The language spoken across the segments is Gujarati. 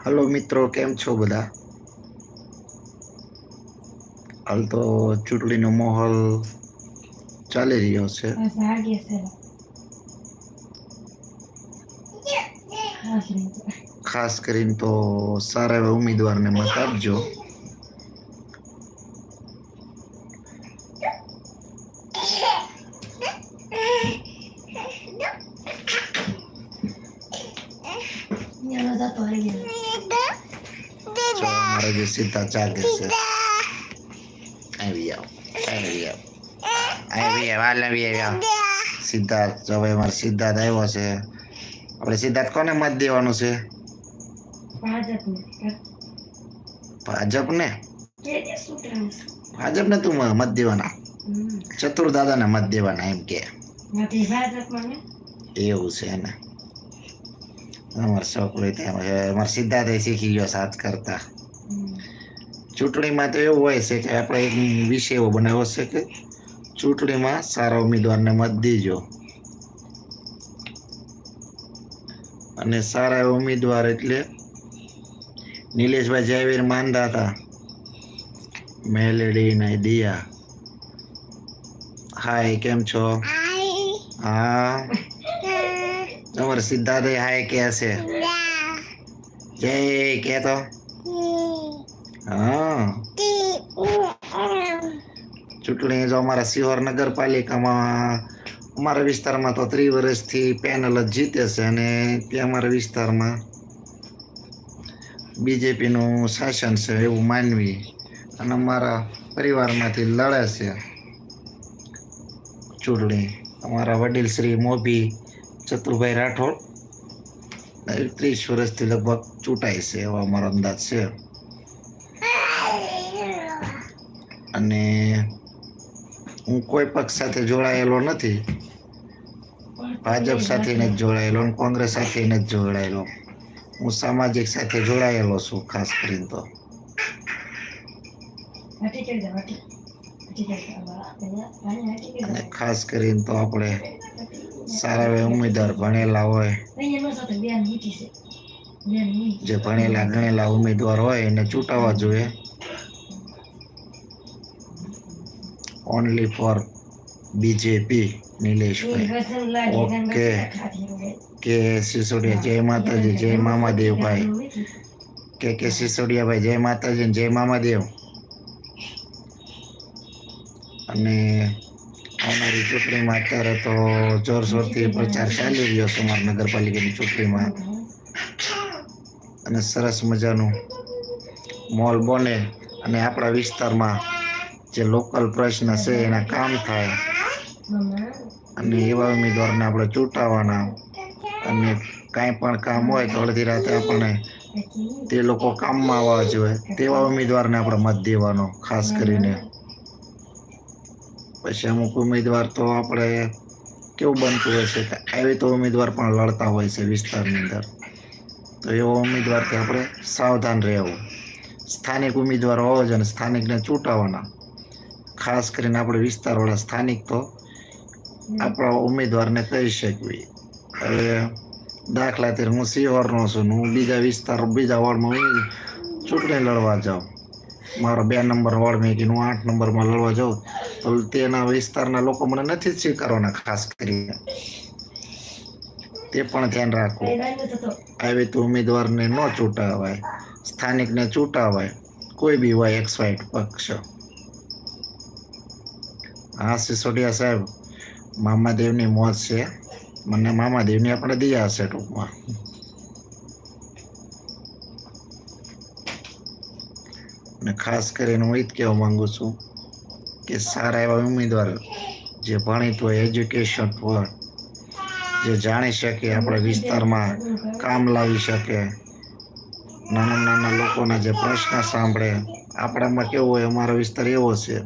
હલો મિત્રો કેમ છો બધા? હાલ તો ચૂંટણીનો માહોલ ચાલી રહ્યો છે. ખાસ કરીને તો સારા એવા ઉમેદવારને મત આપજો. જો અમારે જે સીધા જાગે છે આવી આવો આવી આવો આવી આવો હાલ આવી આવો સિદ્ધાર્થ જો ભાઈ અમારે સિદ્ધાર્થ આવ્યો છે. આપણે સિદ્ધાર્થ કોને મત દેવાનું છે? ભાજપને. ભાજપને? તે ભાજપને તું મત દેવાના. ચતુર દાદાને મત દેવાના એમ કે. નથી ભાજપમાં ને? એવું છે ને. અમારે છોકરો ત્યાં અમારે સિદ્ધાર્થ શીખી ગયો સાથ કરતા. ચૂંટણીમાં તો એવું હોય છે કે આપણે એક વિષય એવો બનાવ્યો છે કે ચૂંટણીમાં સારા ઉમેદવારને મત દેજો. અને સારા ઉમેદવાર એટલે નિલેશભાઈ જયવીર માનતા હતા. મેલેડી ને દિયા. હાય કેમ છો? હા. તમારે સિદ્ધાર્થ હાય કે છે. જય કે તો ચૂંટણી જો અમારા સિહોર નગરપાલિકામાં, અમારા વિસ્તારમાં તો ત્રી વર્ષથી પેનલ જ જીતે છે અને ત્યાં અમારા વિસ્તારમાં બીજેપીનું શાસન છે એવું માનવી અને અમારા પરિવારમાંથી લડે છે ચૂંટણી. અમારા વડીલ શ્રી મોભી, ચતુરભાઈ રાઠોડ, ત્રીસ વર્ષથી લગભગ ચૂંટાય છે એવો અમારો અંદાજ છે. અને હું કોઈ પક્ષ સાથે જોડાયેલો નથી. ભાજપ સાથે નથી જોડાયેલો અને કોંગ્રેસ સાથે નથી જોડાયેલો. હું સામાજિક સાથે જોડાયેલો છું ખાસ કરીને તો. અને ખાસ કરીને તો આપણે સારા એવા ઉમેદવાર ભણેલા હોય. જે ભણેલા ગણેલા ઉમેદવાર હોય એને ચૂંટાવા જોઈએ. Only for BJP Nileshbhai okay. કે સિસોડિયા જય માતાજી જય મામાદેવભાઈ. કે કે સિસોડિયાભાઈ જય માતાજી જય મામાદેવ. અને અમારી ચૂંટણીમાં અત્યારે તો જોરશોરથી પ્રચાર ચાલી રહ્યો છે અમારા નગરપાલિકાની ચૂંટણીમાં. અને સરસ મજાનું મોલ બને અને આપણા વિસ્તારમાં જે લોકલ પ્રશ્ન છે, એના કામ થાય. અને એવા ઉમેદવારને આપણે ચૂંટાવાના. અને કાંઈ પણ કામ હોય તો અડધી રાતે આપણને તે લોકો કામમાં આવવા જોઈએ. તેવા ઉમેદવારને આપણે મત દેવાનો, ખાસ કરીને. પછી અમુક ઉમેદવાર તો આપણે કેવું બનતું હોય છે કે આવી તો ઉમેદવાર પણ લડતા હોય છે વિસ્તારની અંદર. તો એવો ઉમેદવારથી આપણે સાવધાન રહેવું. સ્થાનિક ઉમેદવાર હોવો જોઈએ અને સ્થાનિકને ચૂંટાવાના. ખાસ કરીને આપણે વિસ્તારવાળા સ્થાનિક તો આપણા ઉમેદવારને કહી શકવી. હવે દાખલા તરીકે હું સિહોરનો છું હું બીજા વિસ્તાર બીજા વોર્ડમાં ચૂંટણી લડવા જાઉં. મારો બે નંબર વોર્ડ મેં કીધું હું આઠ નંબરમાં લડવા જાઉં. તો તેના વિસ્તારના લોકો મને નથી જ સ્વીકારવાના ખાસ કરીને. તે પણ ધ્યાન રાખવું આવી તો ઉમેદવારને ન ચૂંટાવાય સ્થાનિકને ચૂંટાવાય કોઈ બી હોય એક્સ વાઇટ પક્ષ. હા સિસોડિયા સાહેબ, મામાદેવની મોત છે. મને મામાદેવની આપણે દિયા હશે ટૂંકમાં. અને ખાસ કરીને હું એ જ કહેવા માગું છું કે સારા એવા ઉમેદવાર જે ભણિત હોય એજ્યુકેશન હોય જે જાણી શકે, આપણા વિસ્તારમાં કામ લાવી શકે. નાના નાના લોકોના જે પ્રશ્ન સાંભળે, આપણામાં કેવું હોય, અમારો વિસ્તાર એવો છે.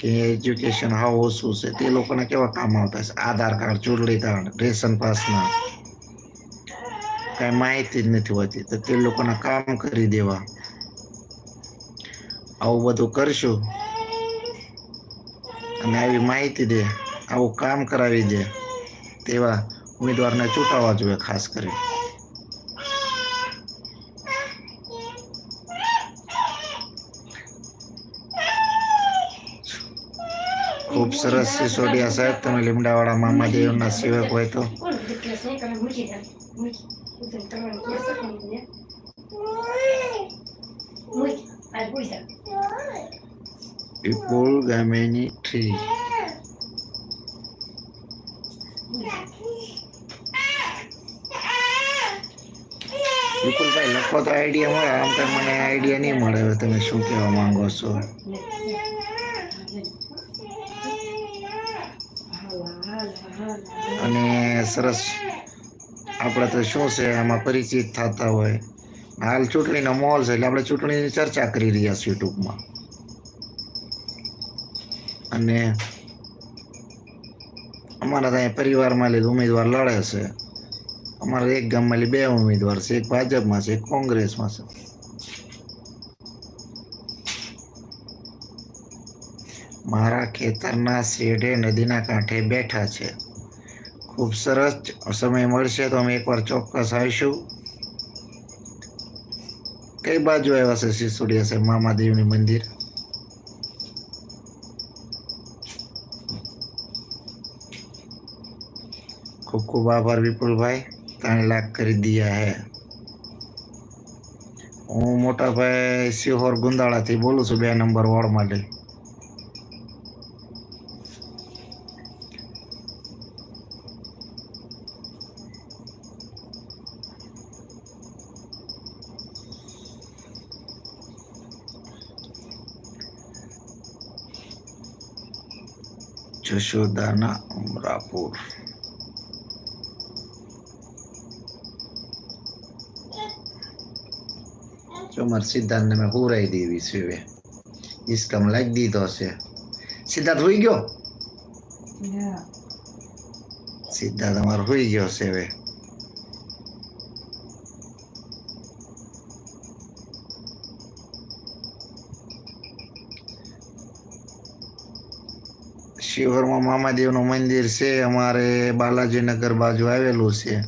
કે એજ્યુકેશન હાવ ઓછું છે, તે લોકોને કેવા કામ આવતા છે આધાર કાર્ડ, ચૂંટણી કાર્ડ, રેશન પાસના કાંઈ માહિતી જ નથી હોતી, તો તે લોકોના કામ કરી દેવા. આવું બધું કરશું અને આવી માહિતી દે, આવું કામ કરાવી દે, તેવા ઉમેદવારને ચૂંટાવા જોઈએ ખાસ કરી ખૂબ સરસ સિસોડિયા સાહેબ તમે લીમડાવાળા મામાદેવના સેવક હોય તો કોણ એટલે શું કરે મૂકી દે મૂકી ઉતર કરવાનું કે છે કોણ ને મૂકી આ પૂછા વિપુલ ગામેની ટ્રી વિપુલભાઈ લખો તો આઈડિયા મળે આમ તો મને આઈડિયા નહીં મળે હવે તમે શું કહેવા માંગો છો અને સરસ આપણે તો શું છે, આમાં પરિચિત થતા હોય. હાલ ચૂંટણીનો માહોલ છે, એટલે આપણે ચૂંટણીની ચર્ચા કરી રહ્યા છીએ ટૂંકમાં. અને અમારા ત્યાં પરિવારમાં લીધું ઉમેદવાર લડે છે. અમારા એક ગામમાં બે ઉમેદવાર છે, એક ભાજપમાં છે, એક કોંગ્રેસમાં છે. મારા ખેતરના શેઢે નદીના કાંઠે બેઠા છે. ખૂબ સરસ સમય મળશે તો અમે એકવાર ચોક્કસ આવીશું કઈ બાજુ આવ્યા છે સિસોડિયા સાહેબ મામાદેવની મંદિર ખૂબ ખૂબ આભાર વિપુલભાઈ ત્રણ લાખ કરી દિયા હે હું મોટાભાઈ સિહોર ગુંદાળાથી બોલું છું બે નંબર વોર્ડ માટે જશોદાના અમરાપુર. જો મારે સિદ્ધાંતને મેં હુરાઈ દેવી છે હવે. ઈસકામ લાગી દીધો છે. સિદ્ધાર્થ હોઈ ગયો? સિદ્ધાર્થ અમારો હોઈ ગયો છે હવે. શિવહરમાં મામાદેવનું મંદિર છે, અમારે બાલાજીનગર બાજુ આવેલું છે.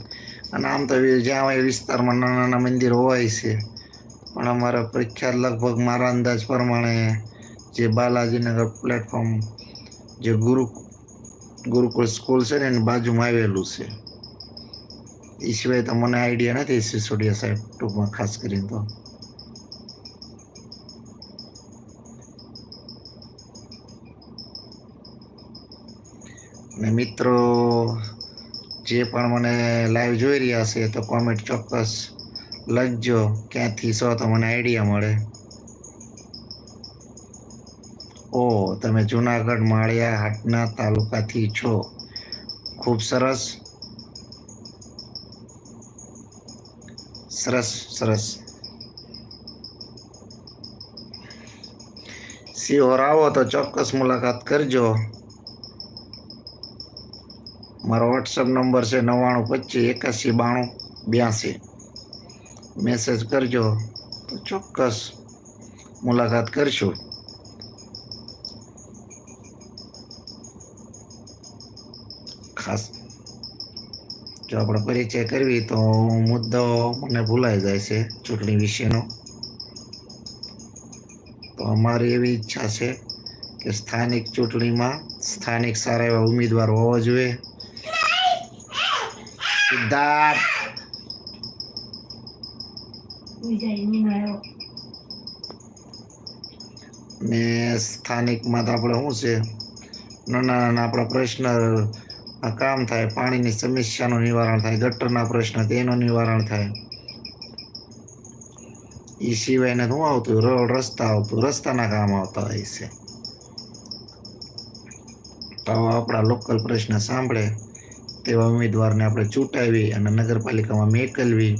અને આમ તો જ્યાં એ વિસ્તારમાં નાના નાના મંદિર હોય છે. પણ અમારા પ્રખ્યાત લગભગ મારા અંદાજ પ્રમાણે જે બાલાજીનગર પ્લેટફોર્મ જે ગુરુ, ગુરુકુળ સ્કૂલ છે ને એની બાજુમાં આવેલું છે. એ સિવાય તો મને આઈડિયા નથી સિસોડિયા સાહેબ ટૂંકમાં, ખાસ કરીને તો. અને મિત્રો જે પણ મને લાઈવ જોઈ રહ્યા છે, તો કોમેન્ટ ચોક્કસ લખજો. ક્યાંથી છો તો મને આઈડિયા મળે. ઓ, તમે જુનાગઢ માળિયા હાટના તાલુકાથી છો. ખૂબ સરસ. સરસ સરસ. સિહોર આવો તો ચોક્કસ મુલાકાત કરજો. મારો વોટ્સઅપ નંબર છે નવ્વાણું પચીસ એકાસી બાણું બ્યાસી. મેસેજ કરજો તો ચોક્કસ મુલાકાત કરશું. ખાસ જો આપણે પરિચય કરવી તો મુદ્દો મને ભૂલાઈ જાય છે ચૂંટણી વિશેનો. તો અમારી એવી ઈચ્છા છે કે સ્થાનિક ચૂંટણીમાં સ્થાનિક સારા એવા ઉમેદવાર હોવા જોઈએ. સિદ્ધાર્થ ને સ્થાનિકમાં તો આપણે શું છે નાના નાના આપણા પ્રશ્ન કામ થાય પાણીની સમસ્યાનું નિવારણ થાય ગટરના પ્રશ્ન તેનું નિવારણ થાય એ સિવાયને શું આવતું રોડ રસ્તા આવતું રસ્તાના કામ આવતા હોય છે તો આપણા લોકલ પ્રશ્ન સાંભળે તેવા ઉમેદવારને આપણે ચૂંટાવી અને નગરપાલિકામાં મેકલવી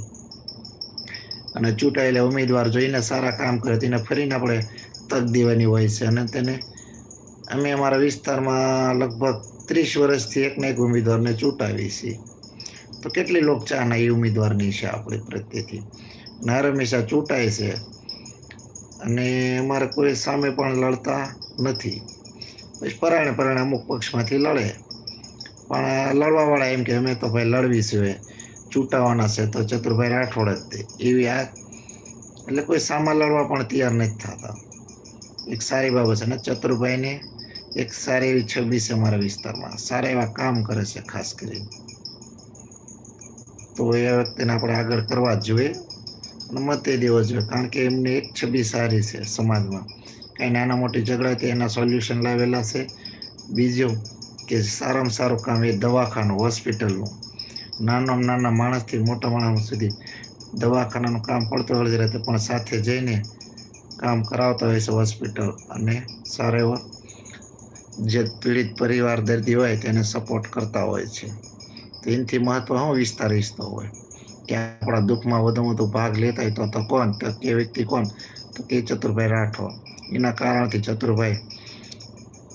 અને ચૂંટાયેલા ઉમેદવાર જોઈને સારા કામ કરે, તેને ફરીને આપણે તક દેવાની હોય છે અને તેને અમે અમારા વિસ્તારમાં લગભગ ત્રીસ વર્ષથી એકને એક ઉમેદવારને ચૂંટાવી છીએ. તો કેટલી લોકચાહના એ ઉમેદવારની છે આપણી પ્રત્યેથી? ને હર હંમેશા ચૂંટાય છે. અને અમારે કોઈ સામે પણ લડતા નથી. પછી પરાણે પરાણે અમુક પક્ષમાંથી લડે. પણ લડવાવાળા એમ કે અમે તો ભાઈ લડવી છે, ચૂંટાવાના છે, તો ચતુરભાઈ રાઠોડ જ તે. એવી આ એટલે કોઈ સામા લડવા પણ તૈયાર નથી થતા. એક સારી બાબત છે. ને ચતુરભાઈને એક સારી એવી છબી છે અમારા વિસ્તારમાં. સારા એવા કામ કરે છે, ખાસ કરીને. તો એ વ્યક્તિને આપણે આગળ કરવા જ જોઈએ અને મતે દેવો જોઈએ. કારણ કે એમની એક છબી સારી છે સમાજમાં. કાંઈ નાના મોટી ઝઘડા તે એના સોલ્યુશન લાવેલા છે. બીજું કે સારામાં સારું કામ એ દવાખાનું, હોસ્પિટલનું. નાનામાં નાના માણસથી મોટા માણસ સુધી દવાખાનાનું કામ પડતું અડધી રાતે પણ સાથે જઈને કામ કરાવતા હોય છે હોસ્પિટલ. અને સારો એવો જે પીડિત પરિવાર દર્દી હોય તેને સપોર્ટ કરતા હોય છે. તો એનાથી મહત્ત્વ હું વિસ્તાર વિસ્તારીશતો હોય. કે આપણા દુઃખમાં વધુ વધુ ભાગ લેતા હોય તો તો કોણ? તો કે વ્યક્તિ કોણ? તો કે ચતુરભાઈ રાઠોડ. એના કારણથી ચતુરભાઈ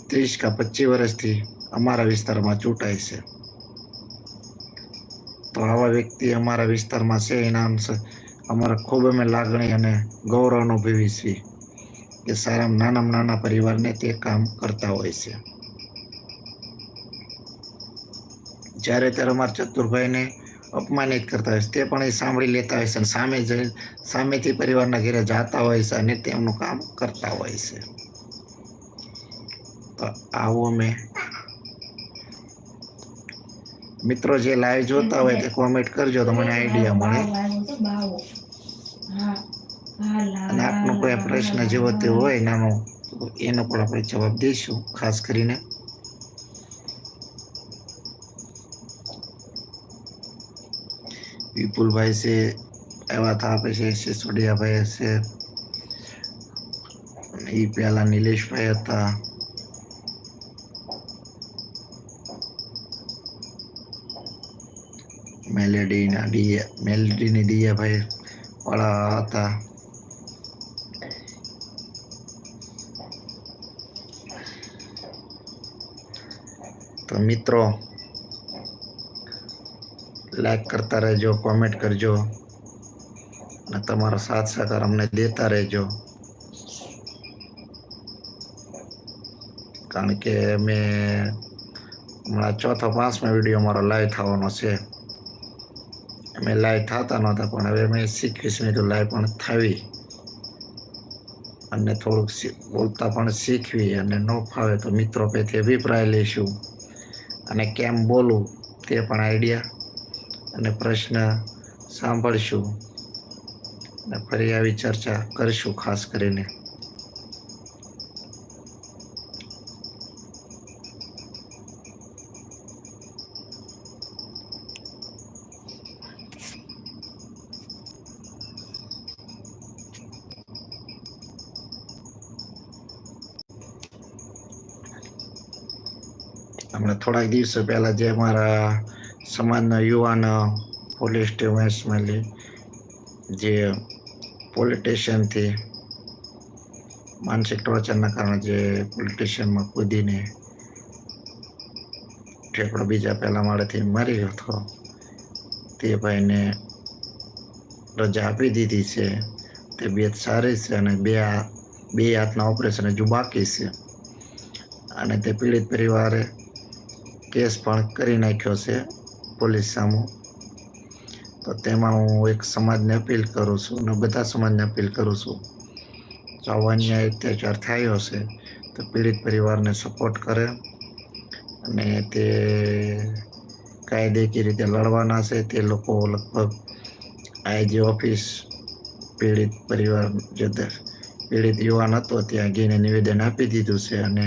ત્રીસ કે પચીસ વર્ષથી અમારા વિસ્તારમાં ચૂંટાય છે. તો આવા વ્યક્તિ અમારા વિસ્તારમાં છે, એના અમારા ખૂબ અમે લાગણી અને ગૌરવ અનુભવી છીએ કે સારામાં નાનામાં નાના પરિવારને તે કામ કરતા હોય છે. જ્યારે ત્યારે અમારા ચતુરભાઈને અપમાનિત કરતા હોય છે, તે પણ એ સાંભળી લેતા હોય છે અને સામે જઈ, સામેથી પરિવારના ઘરે જાતા હોય છે અને તેમનું કામ કરતા હોય છે. તો આવો અમે મિત્રો જે લાઈવ જોતા હોય તે કોમેન્ટ કરજો, તો મને આઈડિયા મળે. અને આપનો કોઈ પ્રશ્ન જેવો તે હોય નાનો એનો પણ આપણે જવાબ દઈશું, ખાસ કરીને. વિપુલભાઈ છે, એવા હતા છે સિસોડિયાભાઈ છે. એ પહેલાં નિલેશભાઈ હતા. મેલેડીના ડીએ, મેલેડીની ડીએભાઈ વાળા હતા. તો મિત્રો લાઈક કરતા રહેજો કોમેન્ટ કરજો અને તમારો સાથ સહકાર અમને દેતા રહેજો. કારણ કે મેં હમણાં ચોથો પાંચમો વીડિયો મારો લાઈવ થવાનો છે. અમે લાઈવ થતા નહોતા, પણ હવે અમે શીખવીશું તો લાઈવ પણ થવી. અને થોડુંક બોલતા પણ શીખવી અને ન ફાવે તો મિત્રો પેથી અભિપ્રાય લઈશું અને કેમ બોલવું તે પણ આઈડિયા અને પ્રશ્ન સાંભળશું. અને ફરી આવી ચર્ચા કરીશું ખાસ કરીને. હમણાં થોડાક દિવસો પહેલા જે અમારા સમાજના યુવાન પોલીસ સ્ટેશનમાં જે પોલિટિશિયનથી માનસિક ટોર્ચરના કારણે જે પોલિટિશિયનમાં કૂદીને ઠેકડો બીજા પહેલા માળેથી મરી ગયો હતો, તે ભાઈને રજા આપી દીધી છે. તબિયત સારી છે અને બે બે હાથના ઓપરેશન હજુ બાકી છે. અને તે પીડિત પરિવારે કેસ પણ કરી નાખ્યો છે પોલીસ સામે. તો તેમાં હું એક સમાજને અપીલ કરું છું અને બધા સમાજને અપીલ કરું છું. જો અન્યાય અત્યાચાર થયો છે તો પીડિત પરિવારને સપોર્ટ કરે અને તે કાયદેકી રીતે લડવાના છે. તે લોકો લગભગ આઈજી ઓફિસ પીડિત પરિવાર જે પીડિત યુવાન હતો, ત્યાં ગઈને નિવેદન આપી દીધું છે અને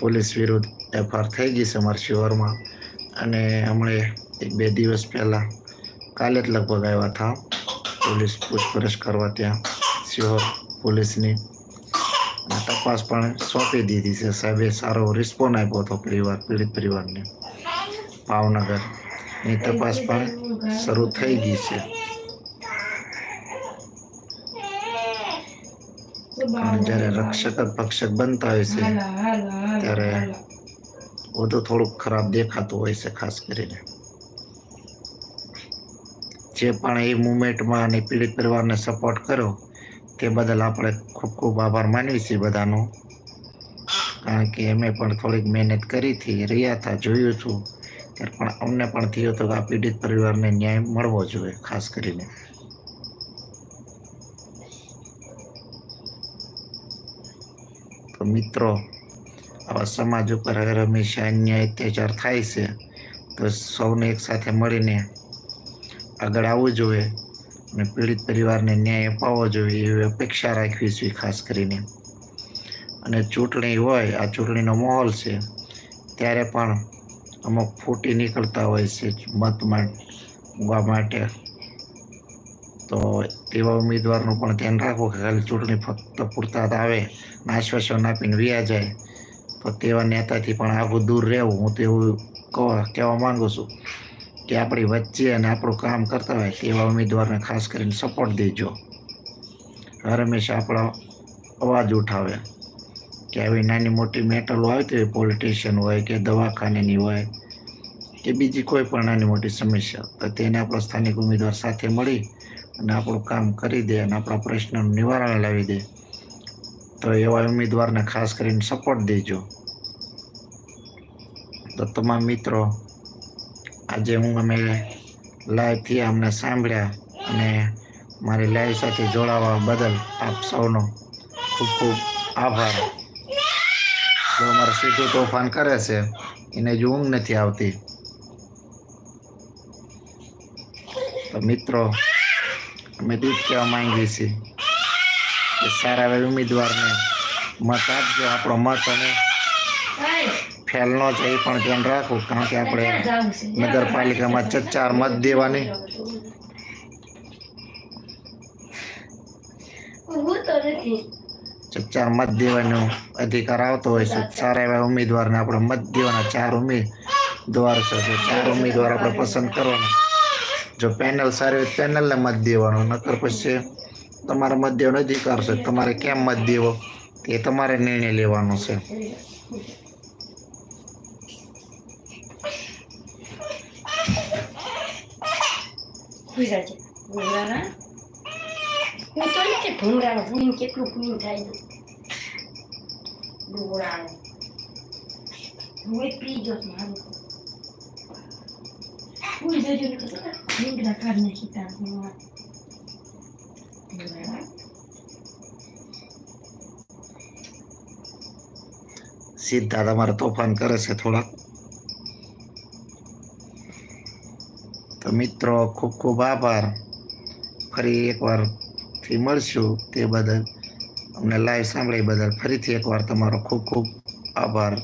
પોલીસ વિરુદ્ધ એફઆર થઈ ગઈ છે અમારા શિવરમાં અને હમણે એક બે દિવસ પહેલાં કાલે જ લગભગ આવ્યા હતા. પોલીસ પૂછપરછ કરવા ત્યાં શિહોર પોલીસની. તપાસ પણ સોંપી દીધી છે સાહેબે. સારો રિસ્પોન્સ આપ્યો હતો પરિવાર, પીડિત પરિવારને. ભાવનગરની તપાસ પણ શરૂ થઈ ગઈ છે. જ્યારે રક્ષક ભક્ષક બનતા હોય છે, ત્યારે વધુ થોડુંક ખરાબ દેખાતું હોય છે, ખાસ કરીને. જે પણ એ મુમેન્ટમાં અને પીડિત પરિવારને સપોર્ટ કર્યો, તે બદલ આપણે ખૂબ ખૂબ આભાર માનવી છીએ બધાનો. કારણ કે અમે પણ થોડીક મહેનત કરી હતી રહ્યા હતા, જોયું છું. ત્યારે પણ અમને પણ થયું હતું કે આ પીડિત પરિવારને ન્યાય મળવો જોઈએ, ખાસ કરીને. તો મિત્રો સમાજ ઉપર હંમેશા અન્યાય, અત્યાચાર થાય છે, તો સૌને એકસાથે મળીને આગળ આવવું જોઈએ અને પીડિત પરિવારને ન્યાય અપાવવો જોઈએ એવી અપેક્ષા રાખવી જોઈએ ખાસ કરીને. અને ચૂંટણી હોય, આ ચૂંટણીનો માહોલ છે, ત્યારે પણ અમુક ફૂટી નીકળતા હોય છે મત માંગવા માટે. તો તેવા ઉમેદવારનું પણ ધ્યાન રાખવું કે ખાલી ચૂંટણી ફક્ત પૂરતા આવે આશ્વાસન આપીને વ્યા જાય. તો તેવા નેતાથી પણ આવું દૂર રહેવું, હું તો એવું કહવા માંગુ છું કે આપણી વચ્ચે અને આપણું કામ કરતા હોય તેવા ઉમેદવારને ખાસ કરીને સપોર્ટ દેજો. હર હંમેશા આપણો અવાજ ઉઠાવે કે આવી નાની મોટી મેટલો આવતી હોય પોલિટિશિયન હોય કે દવાખાનેની હોય કે બીજી કોઈ પણ નાની મોટી સમસ્યા, તો તેને આપણો સ્થાનિક ઉમેદવાર સાથે મળી અને આપણું કામ કરી દે અને આપણા પ્રશ્નનું નિવારણ લાવી દે. તો એવા ઉમેદવારને ખાસ કરીને સપોર્ટ દેજો. તો તમામ મિત્રો, આજે હું અમે લાઈવથી અમને સાંભળ્યા અને મારી લાઈવ સાથે જોડાવા બદલ આપ સૌનો ખૂબ ખૂબ આભાર. જો અમારે સીધું તોફાન કરે છે, એને જ ઊંઘ નથી આવતી. તો મિત્રો, અમે તો કહેવા માંગીએ છીએ. સારા એવા ઉમેદવારને મત આપજો, આપણો મત અને ફેલ છે એ પણ ધ્યાન રાખવું કારણ કે આપણે નગરપાલિકામાં ચચાર મત દેવાની. ચાર મત દેવાનો અધિકાર આવતો હોય છે. સારા એવા ઉમેદવારને આપણે મત દેવાના ચાર ઉમેદવાર છે. ચાર ઉમેદવાર આપણે પસંદ કરવાનું. જો પેનલ સારી હોય પેનલને મત દેવાનો, નકર પછી તમારે મતદેવ નથી અધિકાર તમારે કેમ મત દેવો એ તમારે નિર્ણય લેવાનો છે હું કેટલું થાય છે હું એક પી ગયો મારું હું જજો ને કહેતો હતા, ભૂંગળા કાઢી નાખી તાર ભૂંગળા. ભૂંગળા. સીધા તમારે તોફાન કરે છે થોડાક. તો મિત્રો, ખૂબ ખૂબ આભાર. ફરી એકવારથી મળશું તે બદલ. અમને લાઈવ સાંભળી બદલ ફરીથી એકવાર તમારો ખૂબ ખૂબ આભાર.